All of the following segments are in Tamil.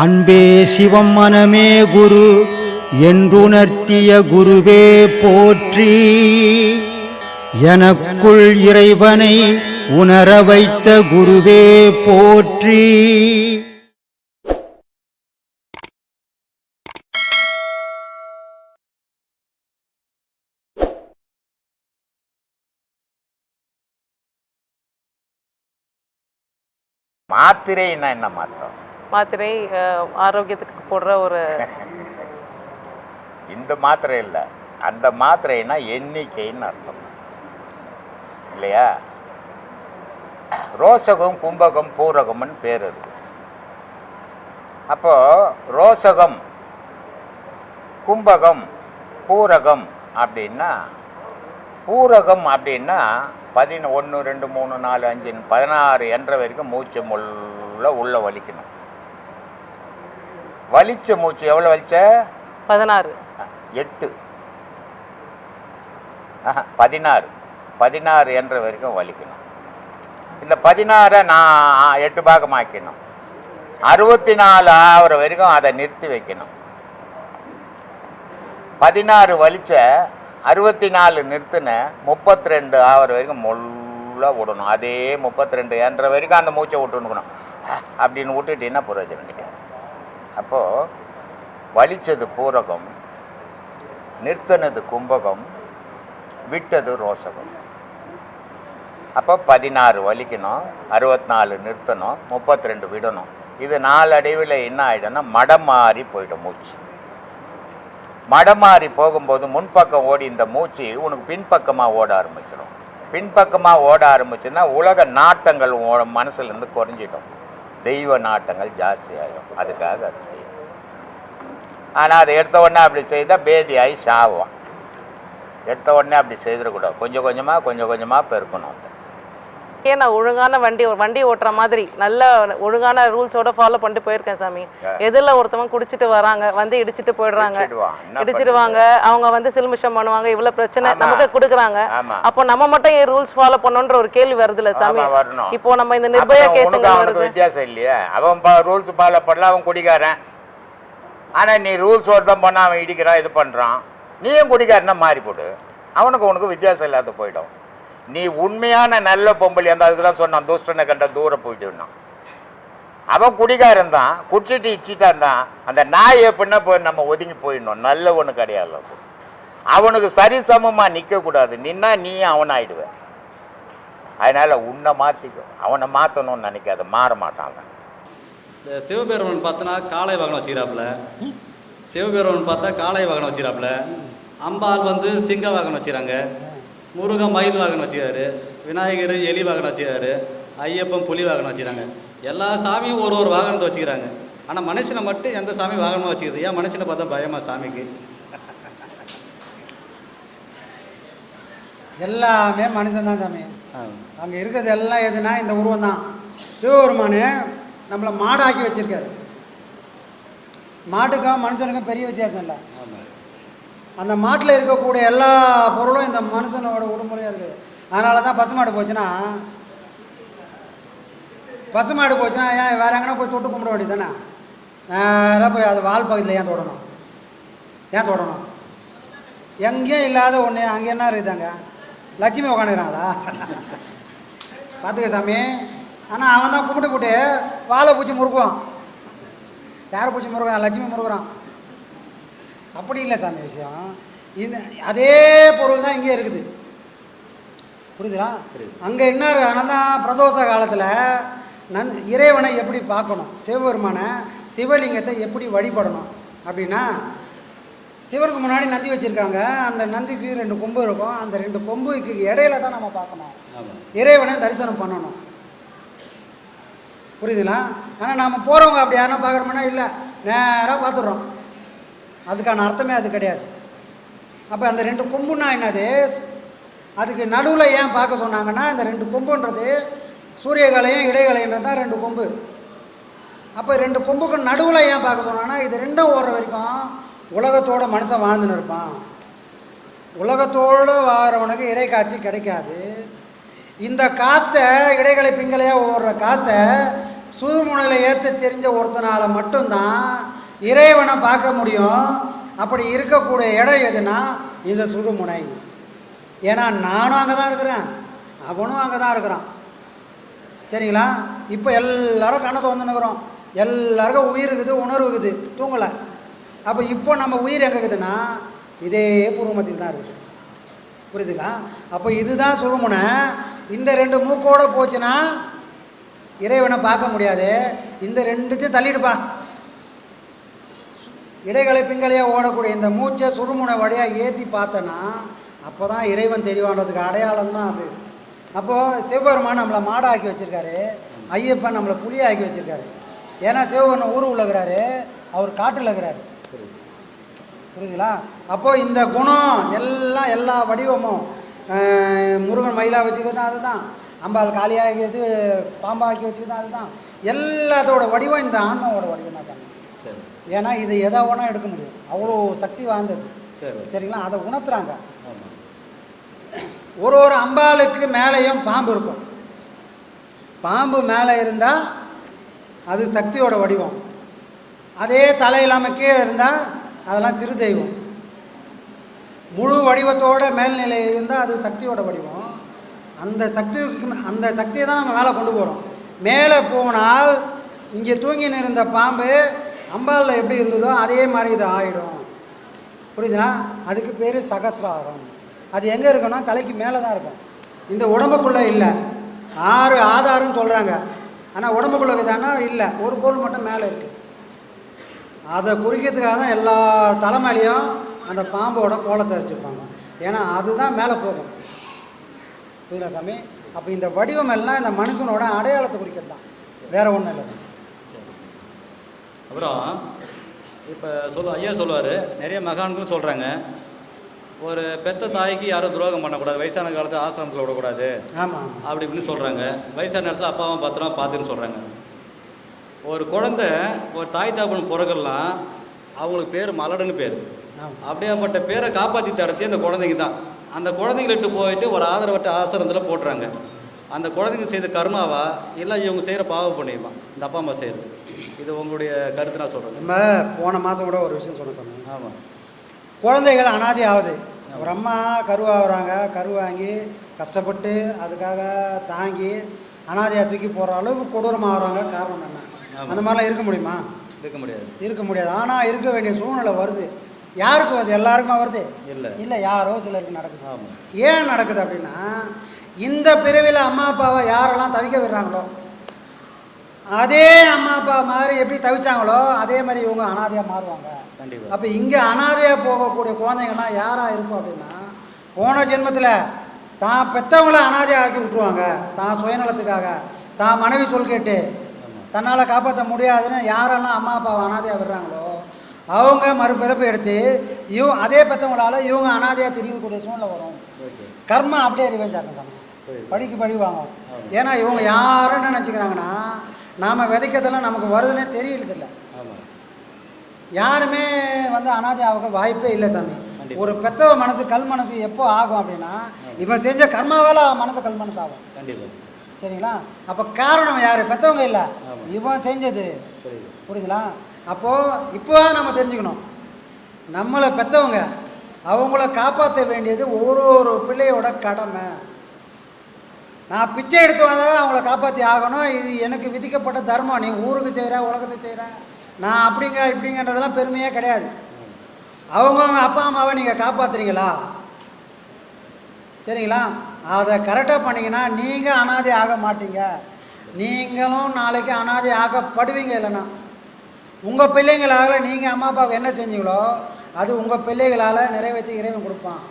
அன்பே சிவம் மனமே குரு என்றுணர்த்திய குருவே போற்றி. எனக்குள் இறைவனை உணர வைத்த குருவே போற்றி. மாத்திரைன்னா என்ன மாத்திரம்? மாத்திரை ஆரோக்கியத்துக்கு போடுற ஒரு இந்த மாத்திரை இல்லை. அந்த மாத்திரைனா எண்ணிக்கைன்னு அர்த்தம். இல்லையா? ரோசகம் கும்பகம் பூரகம்னு பேர் இருக்கு அப்போ ரோசகம் கும்பகம் பூரகம் அப்படின்னா பூரகம் அப்படின்னா பதின ஒன்று ரெண்டு மூணு நாலு அஞ்சு பதினாறு என்ற வரைக்கும் மூச்சு முள்ள உள்ள வலிக்கணும். வலிச்ச மூச்சு எவ்வளோ வலிச்ச? பதினாறு. எட்டு. ஆஹா, பதினாறு. பதினாறு என்ற வரைக்கும் வலிக்கணும். இந்த பதினாறை நான் எட்டு பாகமாக்கணும் அறுபத்தி நாலு ஆகிற வரைக்கும் அதை நிறுத்தி வைக்கணும். பதினாறு வலிச்ச அறுபத்தி நாலு நிறுத்தின முப்பத்தி ரெண்டு ஆகிற வரைக்கும் முள்ள விடணும். அதே முப்பத்தி ரெண்டு என்ற வரைக்கும் அந்த மூச்சை விட்டுணுக்கணும் அப்படின்னு விட்டுட்டீங்கன்னா பிரயோஜனம் கிடையாது அப்போது வலிச்சது பூரகம் நிறுத்தினது கும்பகம் விட்டது ரோசகம். அப்போ பதினாறு வலிக்கணும் அறுபத்தி நாலு நிறுத்தணும் முப்பத்தி ரெண்டு விடணும். இது நாளடைவில் என்ன ஆகிடும்னா மடம் மாறி போயிடும் மூச்சு. மடம் மாறி போகும்போது முன்பக்கம் ஓடி இந்த மூச்சு உனக்கு பின்பக்கமாக ஓட ஆரம்பிச்சிடும் பின்பக்கமாக ஓட ஆரம்பிச்சுன்னா உலக நாட்டங்கள் மனசுலேருந்து குறைஞ்சிடும். தெய்வ நாட்டங்கள் ஜாஸ்தியாகும் அதுக்காக அது செய்யும் ஆனால் அதை எடுத்த உடனே அப்படி செய்தால் பேதியாகி சாவும் எடுத்த உடனே அப்படி செய்திடக்கூடாது. கொஞ்சம் கொஞ்சமாக கொஞ்சம் கொஞ்சமாக பெருக்கணும் அதை. ஏன் நான் ஒழுங்கான வண்டி வண்டி ஓட்டுற மாதிரி நல்ல ஒழுங்கான ரூல்ஸோட ஃபாலோ பண்ணிட்டு போயிருக்கேன் சாமி. எதிரில் ஒருத்தவங்க குடிச்சிட்டு வராங்க வந்து இடிச்சிட்டு போயிடுறாங்க. இடிச்சிடுவாங்க அவங்க வந்து சிலுமிஷம் பண்ணுவாங்க இவ்வளவு பிரச்சனை. நமக்கு கொடுக்குறாங்க. அப்போ நம்ம மட்டும் ஏன் ரூல்ஸ் ஃபாலோ பண்ணணுன்ற ஒரு கேள்வி வருதுல்ல சாமி? ஆமாம் வரணும். இப்போ நம்ம இந்த நிர்பயா கேஸுங்க வருது. வித்தியாசம் இல்லையே. அவன் ரூல்ஸ் ஃபாலோ பண்ணல அவன் குடிக்காரன் ஆனால் நீ ரூல்ஸ் தான் பண்ண அவன் இடிக்கிறான் இது பண்ணுறான் நீயும் குடிக்காரனா மாறி போடு அவனுக்கு உனக்கு வித்தியாசம் இல்லாத போயிடும். நீ உண்மையான நல்ல பொம்பளை அந்த அதுக்கு தான் சொன்னான் துஷ்டனை கண்ட தூரம் போயிட்டுனான். அவன் குடிகாரன் தான் குடிச்சிட்டு இச்சிட்டான் தான் அந்த நாய் எப்படின்னா போய் நம்ம ஒதுங்கி போயிடணும் நல்ல ஒன்று கிடையாது அவனுக்கு அவனுக்கு சரிசமமாக நிற்கக்கூடாது நின்னா நீ அவன் ஆயிடுவ அதனால் உன்னை மாற்றிக்கோ அவனை மாற்றணும்னு நினைக்காத மாற மாட்டான் இந்த சிவபெருமன் பார்த்தோன்னா காளை வாகனம் வச்சுக்கிறாப்புல? சிவபெருமன் பார்த்தா காளை வாகனம் வச்சுக்கிறாப்புல? அம்பாள் வந்து சிங்க வாகனம் வச்சுக்கிறாங்க. முருகன் மயில் வாகனம் வச்சுக்கிறாரு விநாயகர் எலி வாகனம் வச்சுக்கிறாரு ஐயப்பன் புலி வாகனம் வச்சுக்கிறாங்க. எல்லா சாமியும் ஒரு ஒரு வாகனத்தை வச்சுக்கிறாங்க. ஆனால் மனுஷனை மட்டும் எந்த சாமி வாகனமாக வச்சுக்கிறது? ஏன் மனுஷனை பார்த்தா பயமா சாமிக்கு? எல்லாமே மனுஷன் தான் சாமி. அங்கே இருக்கிறது எல்லாம் எதுனா இந்த உருவம் தான். சிவபெருமானு நம்மளை மாடாக்கி வச்சிருக்காரு. மாட்டுக்கும் மனுஷனுக்கும் பெரிய வித்தியாசம் இல்லை. அந்த மாட்டில் இருக்கக்கூடிய எல்லா பொருளும் இந்த மனுஷனோட உடம்புலையும் இருக்குது. அதனால தான் பசுமாடு போச்சுன்னா பசுமாடு போச்சுன்னா ஏன் வேற எங்கன்னா போய் தொட்டு கும்பிட வேண்டியது தானே நேராக போய் அது வால் பகுதியில் ஏன் தொடணும்? ஏன் தொடணும்? எங்கேயும் இல்லாத ஒன்று அங்கே என்ன இருக்குதாங்க? லட்சுமி உட்காந்துக்கிறாங்களா பார்த்துக்க சாமி. ஆனால் அவன் தான் கும்பிட்டு போட்டு வாழை பூச்சி முறுக்குவான். யாரை பூச்சி முறுக்குறான்? லட்சுமி முறுக்குறான். அப்படி இல்லை சாமி விஷயம். இந்த அதே பொருள் தான் இங்கே இருக்குது. புரியுதுங்களா? அங்கே என்ன இருக்கு? அதனால தான் பிரதோஷ காலத்தில் நந் இறைவனை எப்படி பார்க்கணும்? சிவபெருமானை சிவலிங்கத்தை எப்படி வழிபடணும்? அப்படின்னா சிவனுக்கு முன்னாடி நந்தி வச்சுருக்காங்க. அந்த நந்திக்கு ரெண்டு கொம்பு இருக்கும். அந்த ரெண்டு கொம்புக்கு இடையில தான் நம்ம பார்க்கணும். இறைவனை தரிசனம் பண்ணணும். புரியுதுங்களா? ஆனால் நாம் போகிறவங்க அப்படி யாரும் பார்க்குறோம்னா இல்லை. நேராக பார்த்துடுறோம். அதுக்கான அர்த்தமே அது கிடையாது. அப்போ அந்த ரெண்டு கொம்புன்னா என்னது? அதுக்கு நடுவில் ஏன் பார்க்க சொன்னாங்கன்னா இந்த ரெண்டு கொம்புன்றது சூரியகலையும் இடைகலைன்றது தான் ரெண்டு கொம்பு. அப்போ ரெண்டு கொம்புக்கு நடுவில் ஏன் பார்க்க சொன்னாங்கன்னா இது ரெண்டும் ஓடுற வரைக்கும் உலகத்தோட மனுஷன் வாழ்ந்துன்னு இருப்பான். உலகத்தோடு வாழறவனுக்கு இறை காட்சி கிடைக்காது. இந்த காற்றை இடைகளை பிங்களையாக ஓடுற காற்றை சுதுமுனையில் ஏற்ற தெரிஞ்ச ஒருத்தனால மட்டும்தான் இறைவனை பார்க்க முடியும். அப்படி இருக்கக்கூடிய இடம் எதுனா இந்த சுடுமுனை. ஏன்னா நானும் அங்கே தான் இருக்கிறேன். அவனும் அங்கே தான் இருக்கிறான். சரிங்களா? இப்போ எல்லாரும் கண்ணை இருக்கிறோம் எல்லாருக்கும் உயிர் இருக்குது உணர்வு இருக்குது. தூங்கலை. அப்போ இப்போ நம்ம உயிர் எங்கே இருக்குதுன்னா இதே பூர்வமத்தில் தான் இருக்குது. புரியுதுங்களா? அப்போ இதுதான் சுழுமுனை இந்த ரெண்டு மூக்கோட போச்சுன்னா இறைவனை பார்க்க முடியாது. இந்த ரெண்டுத்தையும் தள்ளிடுப்பா. இடைகளை பிங்களையாக ஓடக்கூடிய இந்த மூச்சை சுருமுனை வழியாக ஏற்றி பார்த்தோன்னா அப்போ தான் இறைவன் தெரியவான்றதுக்கு அடையாளம் தான் அது. அப்போது சிவபெருமான் நம்மளை மாடாக்கி வச்சுருக்காரு ஐயப்பன் நம்மளை புலியாக்கி வச்சுருக்காரு. ஏன்னா சிவபெருமான் ஊர் உள்ளகிறாரு அவர் காட்டில் இருக்கிறாரு. புரியுதுங்களா? அப்போது இந்த குணம் எல்லாம் எல்லா வடிவமும் முருகன் மயிலா வச்சுக்கிறது அதுதான். அம்பாள் காளியாக்கியது பாம்பாக்கி வச்சுக்கிறது அதுதான். எல்லாத்தோட வடிவம் இந்த ஆன்மாவோட வடிவம் தான் சாமி. ஏன்னா இது எதை வேணால் எடுக்க முடியும். அவ்வளோ சக்தி வாய்ந்தது. சரி சரிங்களா? அதை உணர்த்துறாங்க. ஒரு ஒரு அம்பாளுக்கு மேலேயும் பாம்பு இருக்கும். பாம்பு மேலே இருந்தால் அது சக்தியோட வடிவம். அதே தலை இல்லாமல் கீழே இருந்தால் அதெல்லாம் சிறு தெய்வம். முழு வடிவத்தோட மேல்நிலை இருந்தால் அது சக்தியோட வடிவம். அந்த சக்திக்கு அந்த சக்தியை தான் நம்ம மேலே கொண்டு போகிறோம் மேலே போனால் இங்கே தூங்கின்னு இருந்த பாம்பு அம்பாலில் எப்படி இருந்ததோ அதே மாதிரி இது ஆகிடும் புரியுதுனா? அதுக்கு பேர் சகசிராரம். அது எங்கே இருக்குன்னா தலைக்கு மேலே தான் இருக்கும். இந்த உடம்புக்குள்ளே இல்லை. ஆறு ஆதாரம்னு சொல்கிறாங்க ஆனால் உடம்புக்குள்ளே தானே இல்லை. ஒரு பொருள் மட்டும் மேலே இருக்குது அதை குறிக்கிறதுக்காக தான் எல்லா தலைமையிலையும் அந்த பாம்போட கோலத்தை வச்சுருப்பாங்க. ஏன்னா அதுதான் மேலே போகும். புரியுதா சாமி? அப்போ இந்த வடிவம் எல்லாம் இந்த மனுஷனோட அடையாளத்தை குறிக்கிறது தான் வேறு ஒன்றும் இல்லை. அப்புறம் இப்போ சொல்ல ஐயா சொல்லுவார் நிறைய மகான்களும் சொல்கிறாங்க ஒரு பெத்த தாய்க்கு யாரும் துரோகம் பண்ணக்கூடாது வயசான காலத்தில் ஆசிரமத்தில் விடக்கூடாது ஆமாம் அப்படி இப்படின்னு சொல்கிறாங்க வயசான நேரத்தில் அப்பா அம்மா பத்திரமா பார்த்துன்னு சொல்கிறாங்க ஒரு குழந்தை ஒரு தாய் தாப்பன் பிறகுலாம் அவங்களுக்கு பேர் மலடுன்னு பேர். அப்படியாப்பட்ட பேரை காப்பாற்றி தரத்தே அந்த குழந்தைங்க தான் அந்த குழந்தைங்கள்ட்ட போயிட்டு ஒரு ஆதரவற்ற ஆசிரமத்தில் போட்டுறாங்க. அந்த குழந்தைங்க செய்த கர்மாவா இல்லை இவங்க செய்கிற பாவ பண்ணிடுமா இந்த அப்பா அம்மா செய்கிறது இது உங்களுடைய கருத்து நான் சொல்கிறேன் நம்ம போன மாதம் கூட ஒரு விஷயம் சொன்ன சாமி ஆமாம் குழந்தைகள் அனாதை ஆகுது. ஒரு அம்மா கருவாகிறாங்க கரு வாங்கி கஷ்டப்பட்டு அதுக்காக தாங்கி அனாதையாக தூக்கி போகிற அளவுக்கு கொடூரமாக ஆகுறாங்க. காரணம் என்ன. அந்த மாதிரிலாம் இருக்க முடியுமா? இருக்க முடியாது. இருக்க முடியாது. ஆனால் இருக்க வேண்டிய சூழ்நிலை வருது. யாருக்கு வருது? எல்லாருக்குமா வருது? இல்லை. இல்லை யாரோ சிலருக்கு நடக்குது. ஏன் நடக்குது அப்படின்னா இந்த பிறவியில் அம்மா அப்பாவை யாரெல்லாம் தவிக்க விடுறாங்களோ அதே அம்மா அப்பா மாதிரி எப்படி தவிச்சாங்களோ அதே மாதிரி இவங்க அனாதையாக மாறுவாங்க. கண்டிப்பாக அப்போ இங்கே அனாதையாக போகக்கூடிய குழந்தைங்கள்லாம் யாராக இருக்கும் அப்படின்னா போன ஜென்மத்தில் தான் பெற்றவங்கள அனாதையாக ஆக்கி விட்ருவாங்க தான் சுயநலத்துக்காக. தான் மனைவி சொல் கேட்டு தன்னால் காப்பாற்ற முடியாதுன்னு யாரெல்லாம் அம்மா அப்பாவை அனாதையாக விடுறாங்களோ அவங்க மறுபிறப்பு எடுத்து இவ அதே பெற்றவங்களால இவங்க அனாதையாக தெரியக்கூடிய சூழ்நிலை வரும். கர்மா அப்படியே ரிவைஸ் ஆகும். படிக்கு படி வாங்கும். ஏன்னா இவங்க யாரும் என்ன நினச்சிக்கிறாங்கன்னா நாம் விதைக்கிறதெல்லாம் நமக்கு வருதுன்னே தெரியறதில்ல. யாருமே வந்து அனாதை ஆக வாய்ப்பே இல்லை சாமி. ஒரு பெத்தவ மனசு கல் மனசு எப்போ ஆகும் அப்படின்னா இவன் செஞ்ச கர்மாவால் மனசு கல் மனசு ஆகும். கண்டிப்பாக சரிங்களா? அப்போ காரணம் யார்? பெத்தவங்க இல்லை. இவன் செஞ்சது. புரியுது. புரியுதுங்களா? அப்போது இப்போதான் நம்ம தெரிஞ்சுக்கணும். நம்மளை பெற்றவங்க அவங்கள காப்பாற்ற வேண்டியது ஒரு ஒரு பிள்ளையோட கடமை. நான் பிச்சை எடுத்து வந்தால் அவங்கள காப்பாற்றி ஆகணும். இது எனக்கு விதிக்கப்பட்ட தர்மம். நீ ஊருக்கு செய்கிற உலகத்தை செய்கிற நான் அப்படிங்க இப்படிங்கன்றதெல்லாம் பெருமையே கிடையாது. அவங்கவுங்க அப்பா அம்மாவை நீங்கள் காப்பாற்றுறீங்களா சரிங்களா? அதை கரெக்டாக பண்ணிங்கன்னா நீங்கள் அனாதை ஆக மாட்டீங்க. நீங்களும் நாளைக்கு அனாதை ஆகப்படுவீங்க இல்லைன்னா. உங்கள் பிள்ளைங்களால் நீங்கள் அம்மா அப்பாவுக்கு என்ன செஞ்சீங்களோ அது உங்கள் பிள்ளைகளால் நிறைவேற்றி இறைவன் கொடுப்பான்.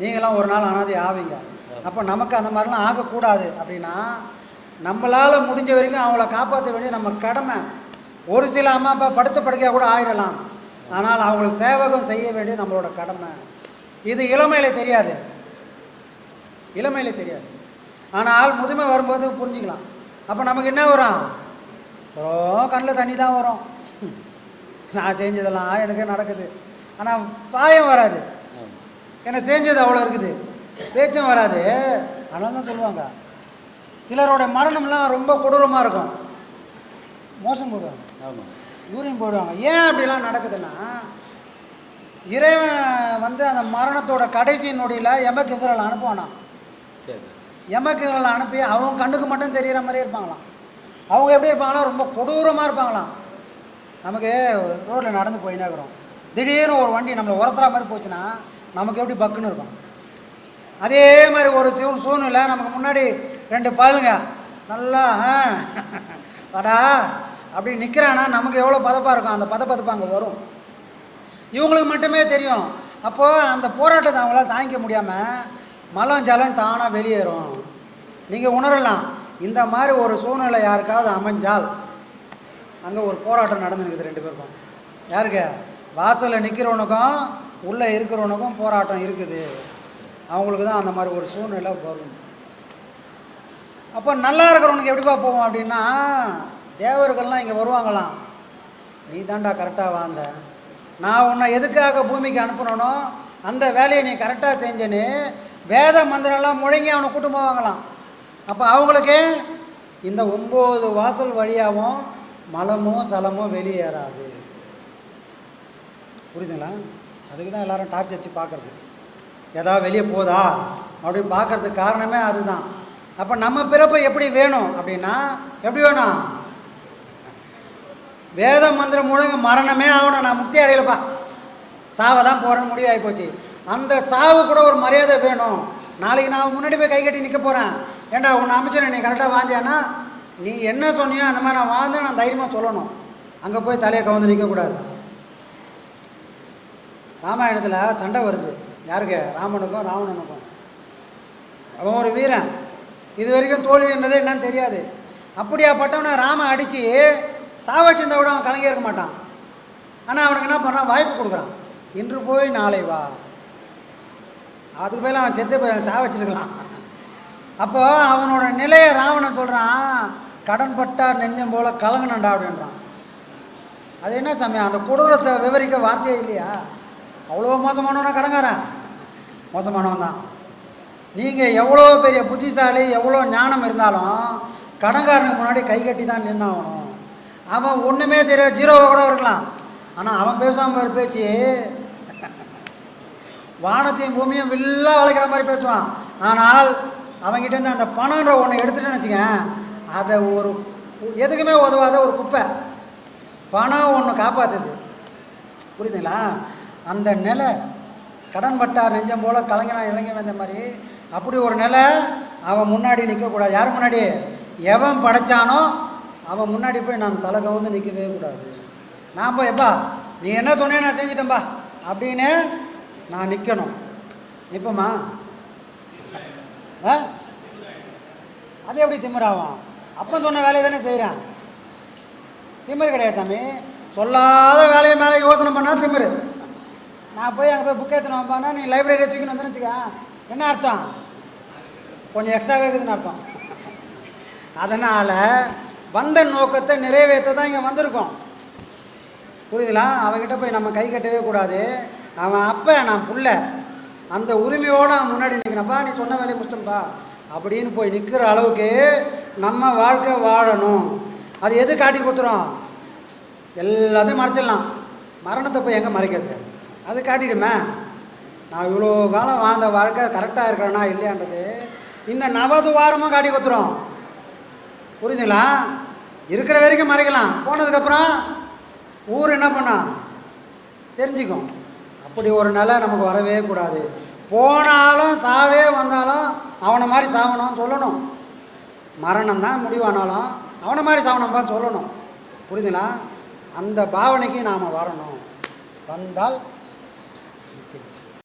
நீங்களாம் ஒரு நாள் அனாதை ஆவீங்க. அப்போ நமக்கு அந்த மாதிரிலாம் ஆகக்கூடாது. அப்படின்னா நம்மளால் முடிஞ்ச வரைக்கும் அவங்கள காப்பாற்ற வேண்டியது நம்ம கடமை. ஒரு சில அம்மா அப்பா படுத்த படுக்கையாக கூட ஆயிடலாம். ஆனால் அவங்களுக்கு சேவகம் செய்ய வேண்டியது நம்மளோட கடமை. இது இளமையில் தெரியாது. இளமையில் தெரியாது. ஆனால் முதுமை வரும்போது புரிஞ்சுக்கலாம். அப்போ நமக்கு என்ன வரும்? அப்புறம் கண்ணில் தண்ணி தான் வரும். நான் செஞ்சதெல்லாம் எனக்கு நடக்குது. ஆனால் பாயம் வராது. ஏன்னா செஞ்சது அவ்வளோ இருக்குது. பேச்சும் வராது. அதனால தான் சொல்லுவாங்க. சிலரோட மரணம்லாம் ரொம்ப கொடூரமாக இருக்கும். மோசம் போடுவாங்க. ஆமாம் யூரின் போடுவாங்க. ஏன் அப்படிலாம் நடக்குதுன்னா இறைவன் வந்து அந்த மரணத்தோட கடைசி நொடியில் எமக்குகிறல் அனுப்புவானா? சரி. எமக்குகிறல் அனுப்பி அவங்க கண்ணுக்கு மட்டும் தெரிகிற மாதிரி இருப்பாங்களாம். அவங்க எப்படி இருப்பாங்களா ரொம்ப கொடூரமாக இருப்பாங்களாம். நமக்கு ரோட்டில் நடந்து போயினே இருக்கிறோம். திடீர்னு ஒரு வண்டி நம்மளை உரசுற மாதிரி போச்சுன்னா நமக்கு எப்படி பக்குன்னு இருக்கும்? அதே மாதிரி ஒரு சிவன் சூழ்நிலை நமக்கு முன்னாடி ரெண்டு பாலுங்க. நல்லா ஆ, வாடா அப்படி நிற்கிறான்னா நமக்கு எவ்வளோ பதப்பாக இருக்கும்? அந்த பதப்பதப்பு அங்கே வரும். இவங்களுக்கு மட்டுமே தெரியும். அப்போது அந்த போராட்டத்தை அவங்களால தாங்கிக்க முடியாமல் மலம் ஜலம் தானாக வெளியேறும். நீங்கள் உணரலாம். இந்த மாதிரி ஒரு சூழ்நிலை யாருக்காவது அமைஞ்சால் அங்கே ஒரு போராட்டம் நடந்துருக்குது ரெண்டு பேருக்கும். யாருக்கு? வாசலில் நிற்கிறவனுக்கும் உள்ளே இருக்கிறவனுக்கும் போராட்டம் இருக்குது. அவங்களுக்கு தான் அந்த மாதிரி ஒரு சூழ்நிலை வரும். அப்போ நல்லா இருக்கிறவனுக்கு எப்படிப்பா போவோம் அப்படின்னா தேவர்கள்லாம் இங்கே வருவாங்களாம். நீ தாண்டா கரெக்டாக வாழ்ந்த. நான் உன்னை எதுக்காக பூமிக்கு அனுப்பினோ அந்த வேலையை நீ கரெக்டாக செஞ்சேன்னு வேத மந்திரம்லாம் முழங்கி அவனை கூட்டு போவாங்களாம். அப்போ அவங்களுக்கு இந்த ஒம்பது வாசல் வழியாகவும் மலமும் சலமும் வெளியேறாது. புரியுதுங்களா? அதுக்கு தான் எல்லோரும் டார்ச் வச்சு பார்க்குறது. ஏதாவது வெளியே போதா? அப்படின்னு பார்க்கறதுக்கு காரணமே அதுதான். அப்போ நம்ம பிறப்பு எப்படி வேணும் அப்படின்னா எப்படி வேணும்? வேத மந்திரம் முழுங்க மரணமே ஆகணும். நான் முக்தி அடையலப்பா. சாவை தான் போகிறேன்னு முடிவு அந்த சாவு கூட ஒரு மரியாதை வேணும். நாளைக்கு நான் முன்னாடி போய் கை கட்டி நிற்க போகிறேன் ஏண்டா உன்னை அமைச்சர் நீ கரெக்டாக வாழ்ந்தியானா நீ என்ன சொன்னியோ அந்த மாதிரி நான் வாழ்ந்தேன் நான் தைரியமாக சொல்லணும். அங்கே போய் தலையை கவுந்து நிற்கக்கூடாது ராமாயணத்தில் சண்டை வருது. யாருக்கு? ராமனுக்கும் ராவணனுக்கும். அவன் ஒரு வீரன். இது வரைக்கும் தோல்வின்றதே என்னன்னு தெரியாது. அப்படியாப்பட்டவனை ராம அடித்து சாவச்சிருந்தா விட அவன் கலங்கி இருக்க மாட்டான். ஆனால் அவனுக்கு என்ன பண்ணுறான் வாய்ப்பு கொடுக்குறான். இன்று போய் நாளை வா. அதுக்கு போய் அவன் செத்து போய் சாவச்சிருக்கலாம். அப்போ அவனோட நிலையை ராவணன் சொல்கிறான் கடன் பட்டார் நெஞ்சம் போல் கலங்கனண்டா அப்படின்றான். அது என்ன சமயம் அந்த கொடூரத்தை விவரிக்க வார்த்தையே இல்லையா? அவ்வளோ மோசமானவனா கடங்காரன்? மோசமானவன் தான். நீங்கள் எவ்வளோ பெரிய புத்திசாலி எவ்வளோ ஞானம் இருந்தாலும் கடங்காரனுக்கு முன்னாடி கை கட்டி தான் நின்னாகணும். அவன் ஒன்றுமே தெரியாது ஜீரோவாக கூட இருக்கலாம். ஆனால் அவன் பேசுவான் மாதிரி பேச்சு வானத்தையும் பூமியும் வில்லாக வளைக்கிற மாதிரி பேசுவான். ஆனால் அவன்கிட்டேருந்து அந்த பணம்ன்ற ஒன்று எடுத்துகிட்டேன்னு வச்சுக்கேன் அதை ஒரு எதுக்குமே உதவாத ஒரு குப்பை. பணம் ஒன்று காப்பாற்றுது புரியுதுங்களா? அந்த நிலை கடன் பட்டார் நெஞ்சம் போல் கலைஞனா இளைஞ வந்த மாதிரி அப்படி ஒரு நிலை அவன் முன்னாடி நிற்கக்கூடாது யார் முன்னாடி? எவன் படைச்சானோ அவன் முன்னாடி போய் நாம் தலை கவுந்து நிற்கவே கூடாது. நான் போய் எப்பா நீ என்ன சொன்னே நான் செஞ்சிட்டேன்பா அப்படின்னு நான் நிற்கணும் நிற்போமா ஆ? அது எப்படி திமிராகும்? அப்போ சொன்ன வேலையை தானே செய்கிறான் திமிரு கிடையாது சாமி. சொல்லாத வேலையை மேலே யோசனை பண்ணால் திமிரு. நான் போய் அங்கே போய் புக் எடுத்துன்னு வந்தானா நீ லைப்ரரியை தூக்கின்னு வந்து என்ன அர்த்தம்? கொஞ்சம் எக்ஸ்ட்ரா இருக்குதுன்னு அர்த்தம். அதனால் வந்த நோக்கத்தை நிறைவேற்ற தான் இங்கே வந்திருக்கோம். புரியுதுங்களா அவங்ககிட்ட போய் நம்ம கை கட்டவே கூடாது. அவன் அப்போ நான் புள்ள. அந்த உரிமையோடு அவன் முன்னாடி நிற்கிறப்பா நீ சொன்ன வேலையை முடிச்சிட்டப்பா அப்படின்னு போய் நிற்கிற அளவுக்கு நம்ம வாழ்க்கை வாழணும். அது எது காட்டி கொடுத்துரும் எல்லாத்தையும் மறைச்சிடலாம். மரணத்தை போய் எங்கே மறைக்கிறது? அது காட்டிடுமே. நான் இவ்வளோ காலம் வாழ்ந்த வாழ்க்கை கரெக்டாக இருக்கிறேனா இல்லையான்றது இந்த நவதுவாரமும் காட்டி கொடுத்துரும். புரிஞ்சுங்களா? இருக்கிற வரைக்கும் மறைக்கலாம். போனதுக்கப்புறம் ஊர் என்ன பண்ணா? தெரிஞ்சுக்கும். அப்படி ஒரு நிலை நமக்கு வரவே கூடாது. போனாலும் சாவே வந்தாலும் அவனை மாதிரி சாவணும்னு சொல்லணும். மரணம் தான் முடிவானாலும் அவனை மாதிரி சாவனம்பான்னு சொல்லணும். புரியுதுங்களா அந்த பாவனைக்கு நாம் வரணும். வந்தால்